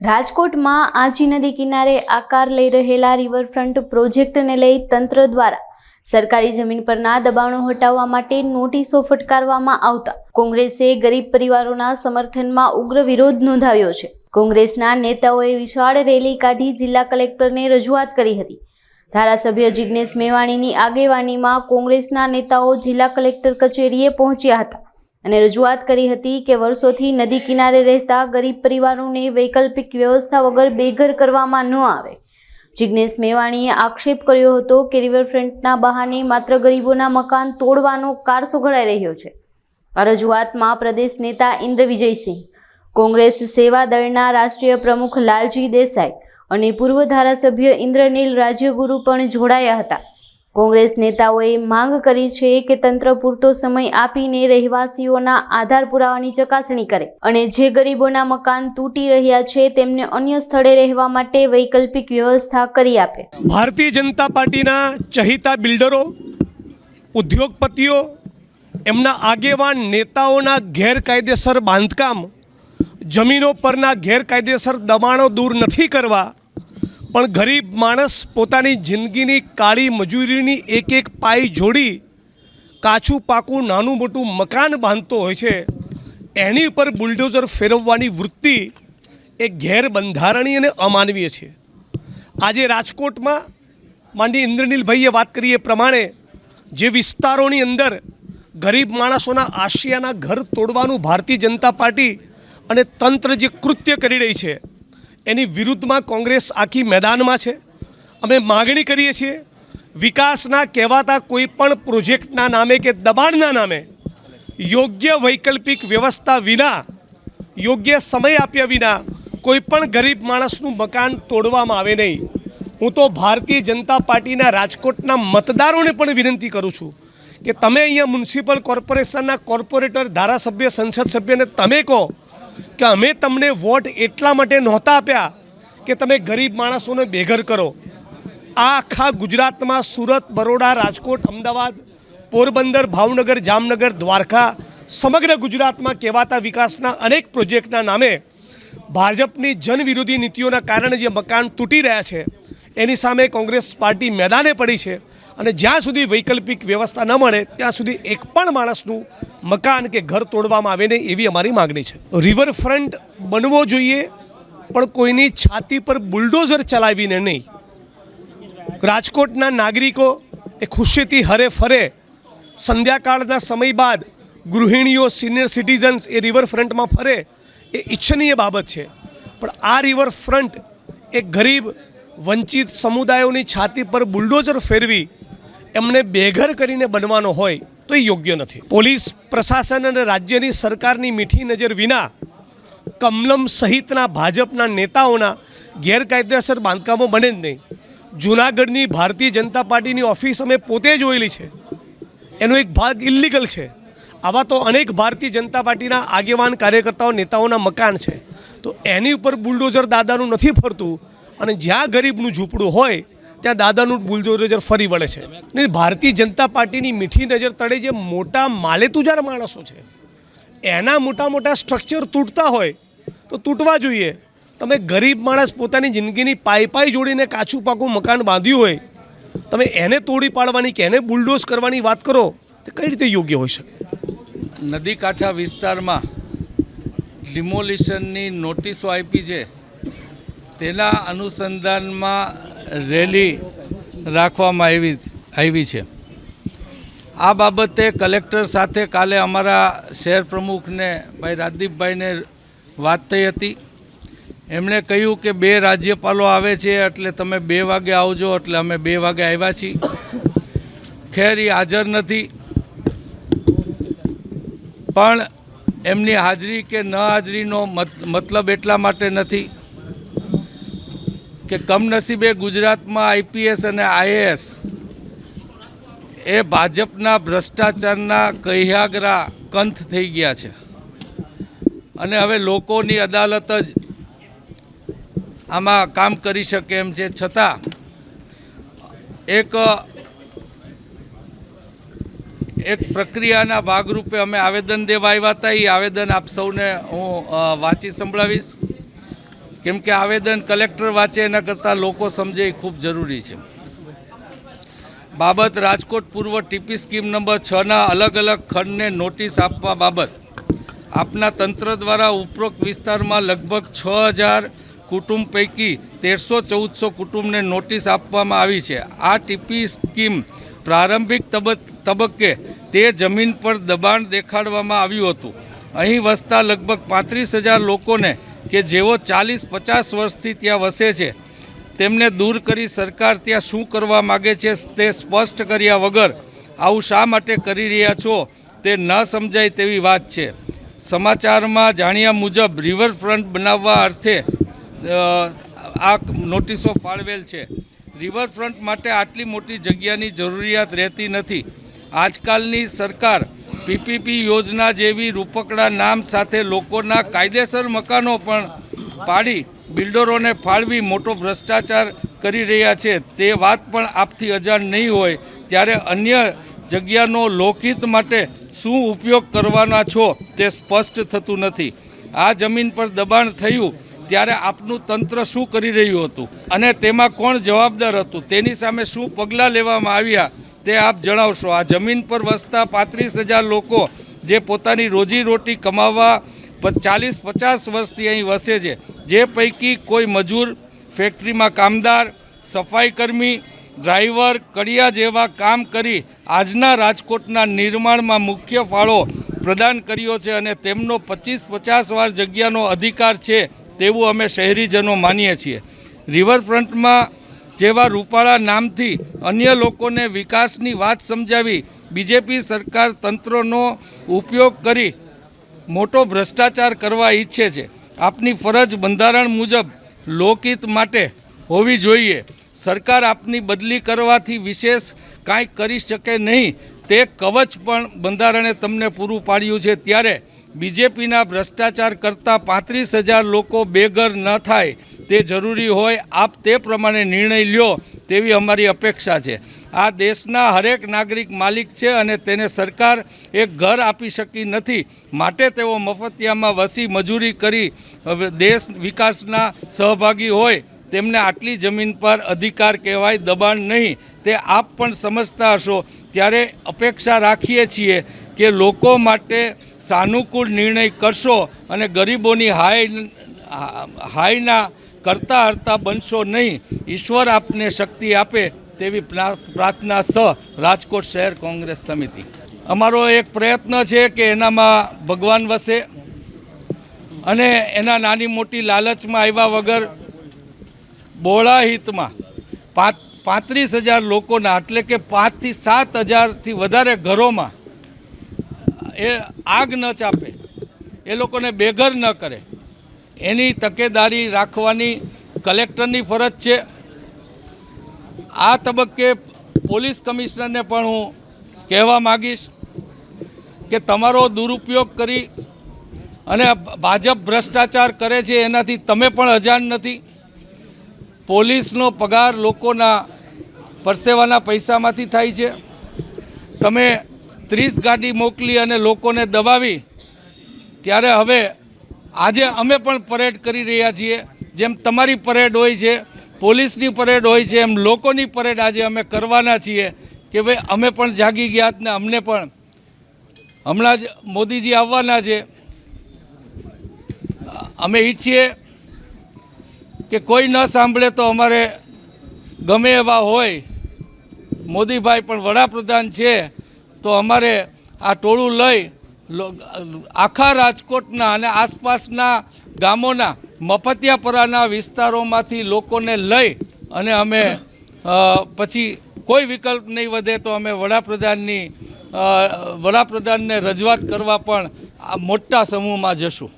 રાજકોટમાં આજી નદી કિનારે આકાર લઈ રહેલા રિવરફ્રન્ટ પ્રોજેક્ટને લઈ તંત્ર દ્વારા સરકારી જમીન પરના દબાણો હટાવવા માટે નોટિસો ફટકારવામાં આવતા કોંગ્રેસે ગરીબ પરિવારોના સમર્થનમાં ઉગ્ર વિરોધ નોંધાવ્યો છે. કોંગ્રેસના નેતાઓએ વિશાળ રેલી કાઢી જિલ્લા કલેક્ટરને રજૂઆત કરી હતી. ધારાસભ્ય જિજ્ઞેશ મેવાણીની આગેવાનીમાં કોંગ્રેસના નેતાઓ જિલ્લા કલેક્ટર કચેરીએ પહોંચ્યા હતા. અને રજૂઆત કરી હતી કે વર્ષોથી નદી કિનારે રહેતા ગરીબ પરિવારોને વૈકલ્પિક વ્યવસ્થા વગર બેઘર કરવામાં ન આવે. જિજ્ઞેશ મેવાણીએ આક્ષેપ કર્યો હતો કે રિવરફ્રન્ટના બહાને માત્ર ગરીબોના મકાન તોડવાનો કારસો ઘડાઈ રહ્યો છે. આ રજૂઆતમાં પ્રદેશ નેતા ઇન્દ્ર વિજયસિંહ કોંગ્રેસ સેવા દળના રાષ્ટ્રીય પ્રમુખ લાલજી દેસાઈ અને પૂર્વ ધારાસભ્ય ઇન્દ્રનીલ રાજ્યગુરુ પણ જોડાયા હતા. કોંગ્રેસ નેતાઓએ માંગ કરી છે કે તંત્ર પૂરતો સમય આપીને રહેવાસીઓના આધાર પુરાવાની ચકાસણી કરે અને જે ગરીબોના મકાન તૂટી રહ્યા છે તેમને અન્ય સ્થળે રહેવા માટે વૈકલ્પિક વ્યવસ્થા કરી આપે. ભારતીય જનતા પાર્ટીના ચહિતા બિલ્ડરો, ઉદ્યોગપતિઓ, એમના આગેવાન નેતાઓના ગેરકાયદેસર બાંધકામ, જમીનો પરના ગેરકાયદેસર દબાણો દૂર નથી કરવા પણ ગરીબ માણસ પોતાની જિંદગીની કાળી મજૂરીની એક એક પાઈ જોડી કાચું, પાકું, નાનું, મોટું મકાન બાંધતો હોય છે. એની ઉપર બુલડોઝર ફેરવવાની વૃત્તિ એ ગેરબંધારણીય અને અમાનવીય છે. આજે રાજકોટમાં માંડી ઇન્દ્રનીલભાઈએ વાત કરી એ પ્રમાણે જે વિસ્તારોની અંદર ગરીબ માણસોના આશિયાના ઘર તોડવાનું ભારતીય જનતા પાર્ટી અને તંત્ર જે કૃત્ય કરી રહી છે એની વિરુદ્ધમાં કોંગ્રેસ આખી મેદાનમાં છે. અમે માગણી કરીએ છીએ, વિકાસના કહેવાતા કોઈ પણ પ્રોજેક્ટના નામે કે દબાણના નામે યોગ્ય વૈકલ્પિક વ્યવસ્થા વિના, યોગ્ય સમય આપ્યા વિના કોઈ પણ ગરીબ માણસનું મકાન તોડવામાં આવે નહીં. હું તો ભારતીય જનતા પાર્ટીના રાજકોટના મતદારોને પણ વિનંતી કરું છું કે તમે અહીંયા મ્યુનિસિપલ કોર્પોરેશનના કોર્પોરેટર, ધારાસભ્ય, સંસદ સભ્યને તમે કહો કે અમે તમને વોટ એટલા માટે નહોતા આપ્યા કે તમે ગરીબ માણસોને બેઘર કરો. આ આખા ગુજરાતમાં સુરત, બરોડા, રાજકોટ, અમદાવાદ, પોરબંદર, ભાવનગર, જામનગર, દ્વારકા સમગ્ર ગુજરાતમાં કહેવાતા વિકાસના અનેક પ્રોજેક્ટના નામે ભાજપની જનવિરોધી નીતિઓના કારણે જે મકાન તૂટી રહ્યા છે, એની સામે કોંગ્રેસ પાર્ટી મેદાને પડી છે. અને જ્યાં સુધી વૈકલ્પિક વ્યવસ્થા ન મળે, ત્યાં સુધી એક પણ માણસનું મકાન કે ઘર તોડવામાં આવે નહીં એવી અમારી માગણી છે. રિવરફ્રન્ટ બનવો જોઈએ, પણ કોઈની છાતી પર બુલડોઝર ચલાવીને નહીં. રાજકોટના નાગરિકો એ ખુશીથી હરે ફરે. સંધ્યાકાળના સમય બાદ ગૃહિણીઓ સિનિયર સિટીઝન્સ એ રિવરફ્રન્ટમાં ફરે, એ ઈચ્છનીય બાબત છે. પણ આ રિવરફ્રન્ટ એ ગરીબ, વંચિત સમુદાયોની છાતી પર બુલડોઝર ફેરવી એમને બેઘર કરીને બનવાનો હોય તો એ યોગ્ય નથી. પોલીસ પ્રશાસન અને રાજ્યની સરકારની મીઠી નજર વિના કમલમ સહિતના ભાજપના નેતાઓના ગેરકાયદેસર બાંધકામો બને જ નહીં. જૂનાગઢની ભારતીય જનતા પાર્ટીની ઓફિસ અમે પોતે જોયેલી છે. એનો એક ભાગ ઇલ્લીગલ છે. આવા તો અનેક ભારતીય જનતા પાર્ટીના આગેવાન કાર્યકર્તાઓ, નેતાઓના મકાન છે. તો એની ઉપર બુલડોઝર દાદાનું નથી ફરતું અને જ્યાં ગરીબનું ઝૂંપડું હોય ત્યાં દાદાનું બુલડોઝર ફરી વળે છે. ને ભારતીય જનતા પાર્ટીની મીઠી નજર તળે જે મોટા માલેતુજાર માણસો છે. એના મોટા મોટા સ્ટ્રક્ચર તૂટતા હોય તો તૂટવા જોઈએ. તમે ગરીબ માણસ પોતાની જિંદગીની પાઈ પાઈ જોડીને કાચું પાકું મકાન બાંધ્યું હોય, તમે એને તોડી પાડવાની કે એને બુલડોઝ કરવાની વાત કરો, તે કઈ રીતે યોગ્ય હોઈ શકે? નદી કાંઠા વિસ્તારમાં ડિમોલિશનની નોટિસો આપી છે. તેના અનુસંધાનમાં રેલી રાખવામાં આવી આવી છે. આ બાબતે કલેક્ટર સાથે કાલે અમારા શહેર પ્રમુખને ભાઈ રાજદીપભાઈને વાત થઈ હતી. એમણે કહ્યું કે બે રાજ્યપાલો આવે છે એટલે તમે બે વાગે આવજો, એટલે અમે બે વાગે આવ્યા છીએ. ખેર એ હાજર નથી. પણ એમની હાજરી કે ન હાજરીનો મત- મતલબ એટલા માટે નથી. કે કમનસીબે ગુજરાતમાં આઈપીએસ અને આઈએએસ એ ભાજપના ભ્રષ્ટાચારના કહ્યાગરા કંથ થઈ ગયા છે. અને હવે લોકોની અદાલત જ આમાં કામ કરી શકે એમ છે. છતાં એક એક પ્રક્રિયાના ભાગરૂપે અમે આવેદન દેવા આવ્યા હતા. એ આવેદન આપ સૌને હું વાંચી સંભળાવીશ. કેમ કે આવેદન કલેક્ટર વાંચે એના કરતાં લોકો સમજે એ ખૂબ જરૂરી છે. બાબત રાજકોટ પૂર્વ ટીપી સ્કીમ નંબર છના અલગ અલગ ખંડને નોટિસ આપવા બાબત. આપના તંત્ર દ્વારા ઉપરોક્ત વિસ્તારમાં લગભગ છ હજાર કુટુંબ પૈકી તેરસો ચૌદસો કુટુંબને નોટિસ આપવામાં આવી છે. આ ટીપી સ્કીમ પ્રારંભિક તબક- તબક્કે તે જમીન પર દબાણ દેખાડવામાં આવ્યું હતું. અહીં વસતા લગભગ પાંત્રીસ હજાર લોકોને કે જેઓ ચાલીસ, પચાસ વર્ષથી ત્યાં વસે છે, તેમને દૂર કરી સરકાર ત્યાં શું કરવા માગે છે તે સ્પષ્ટ કર્યા વગર, આવું શા માટે કરી રહ્યા છો તે ન સમજાય તેવી વાત છે. સમાચારમાં જાણ્યા મુજબ રિવરફ્રન્ટ બનાવવા અર્થે આ નોટિસો ફાળવેલ છે. રિવરફ્રન્ટ માટે આટલી મોટી જગ્યાની જરૂરિયાત રહેતી નથી. આજકાલની સરકાર પીપીપી યોજના જેવી રૂપકડા નામ સાથે લોકોના કાયદેસર મકાનો પણ પાડી બિલ્ડરોને ફાળવી મોટો ભ્રષ્ટાચાર કરી રહ્યા છે. તે વાત પણ આપથી અજાણ નહીં હોય. ત્યારે અન્ય જગ્યાનો લોકહિત માટે શું ઉપયોગ કરવાના છો તે સ્પષ્ટ થતું નથી. આ જમીન પર દબાણ થયું ત્યારે આપનું તંત્ર શું કરી રહ્યું હતું? અને તેમાં કોણ જવાબદાર હતું? તેની સામે શું પગલાં લેવામાં આવ્યા? તે આપ જણાવશો. આ જમીન પર વસતા પાંત્રીસ હજાર લોકો જે પોતાની રોજીરોટી કમાવવા ચાલીસ, પચાસ વર્ષથી અહીં વસે છે, જે પૈકી કોઈ મજૂર, ફેક્ટરીમાં કામદાર, સફાઈ કર્મી, ડ્રાઈવર, કડિયા જેવા કામ કરી આજના રાજકોટના નિર્માણમાં મુખ્ય ફાળો પ્રદાન કર્યો છે અને તેમનો પચીસ, પચાસ વાર જગ્યાનો અધિકાર છે તેવું અમે શહેરીજનો માનીએ છીએ. રિવરફ્રન્ટમાં જેવા રૂપાળા નામથી અન્ય લોકોને વિકાસની વાત સમજાવી બીજેપી સરકાર તંત્રનો ઉપયોગ કરી મોટો ભ્રષ્ટાચાર કરવા ઈચ્છે છે. આપની ફરજ બંધારણ મુજબ લોકહિત માટે હોવી જોઈએ. સરકાર આપની બદલી કરવાથી વિશેષ કાંઈ કરી શકે નહીં. તે કવચ પણ બંધારણે તમને પૂરું પાડ્યું છે. ત્યારે બીજેપીના ભ્રષ્ટાચાર કરતાં પાંત્રીસ હજાર લોકો બેઘર ન થાય તે જરૂરી હોય આપ તે પ્રમાણે નિર્ણય લ્યો તેવી અમારી અપેક્ષા છે. આ દેશના હરેક નાગરિક માલિક છે અને તેને સરકાર એક ઘર આપી શકી નથી. માટે તેઓ મફતિયામાં વસી મજૂરી કરી દેશ વિકાસના સહભાગી હોય તેમને આટલી જમીન પર અધિકાર કહેવાય દબાણ નહીં. તે આપ પણ સમજતા હશો. ત્યારે અપેક્ષા રાખીએ છીએ કે લોકો માટે સાનુકૂળ નિર્ણય કરશો અને ગરીબોની હાય હાયના કરતા હરતા બનશો નહીં. ઈશ્વર આપને શક્તિ આપે તેવી પ્રાર્થના સ રાજકોટ શહેર કોંગ્રેસ સમિતિ. અમારો એક પ્રયત્ન છે કે એનામાં ભગવાન વસે અને એના નાની મોટી લાલચમાં આવ્યા વગર બોળા હિતમાં પાંચ, પાંત્રીસ હજાર લોકોના, એટલે કે પાંચથી સાત હજારથી વધારે ઘરોમાં એ આગ ન ચાપે, એ લોકોને બેઘર ન કરે. એની તકેદારી રાખવાની કલેક્ટરની ફરજ છે. આ તબક્કે પોલીસ કમિશનરને પણ હું કહેવા માગીશ કે તમારો દુરુપયોગ કરી અને ભાજપ ભ્રષ્ટાચાર કરે છે એનાથી તમે પણ અજાણ નથી. પોલીસનો પગાર લોકોના પરસેવાના પૈસામાંથી થાય છે. તમે ત્રીસ ગાડી મોકલી અને લોકોને દબાવી, ત્યારે હવે આજે અમે પણ પરેડ કરી રહ્યા છીએ. જેમ તમારી પરેડ હોય છે, પોલીસની પરેડ હોય છે, એમ લોકોની પરેડ આજે અમે કરવાના છીએ કે ભાઈ અમે પણ જાગી ગયા ને અમને પણ. હમણાં જ મોદીજી આવવાના છે. અમે ઈચ્છીએ કે કોઈ ન સાંભળે તો અમારે ગમે એવા હોય. મોદીભાઈ પણ વડાપ્રધાન છે. તો અમારે આ ટોળું લઈ આખા રાજકોટના અને આસપાસના ગામોના મફતિયાપરાના વિસ્તારોમાંથી લોકોને લઈ અને અમે પછી કોઈ વિકલ્પ નહીં વધે તો અમે વડાપ્રધાનની વડાપ્રધાનને રજૂઆત કરવા પણ આ મોટા સમૂહમાં જશું.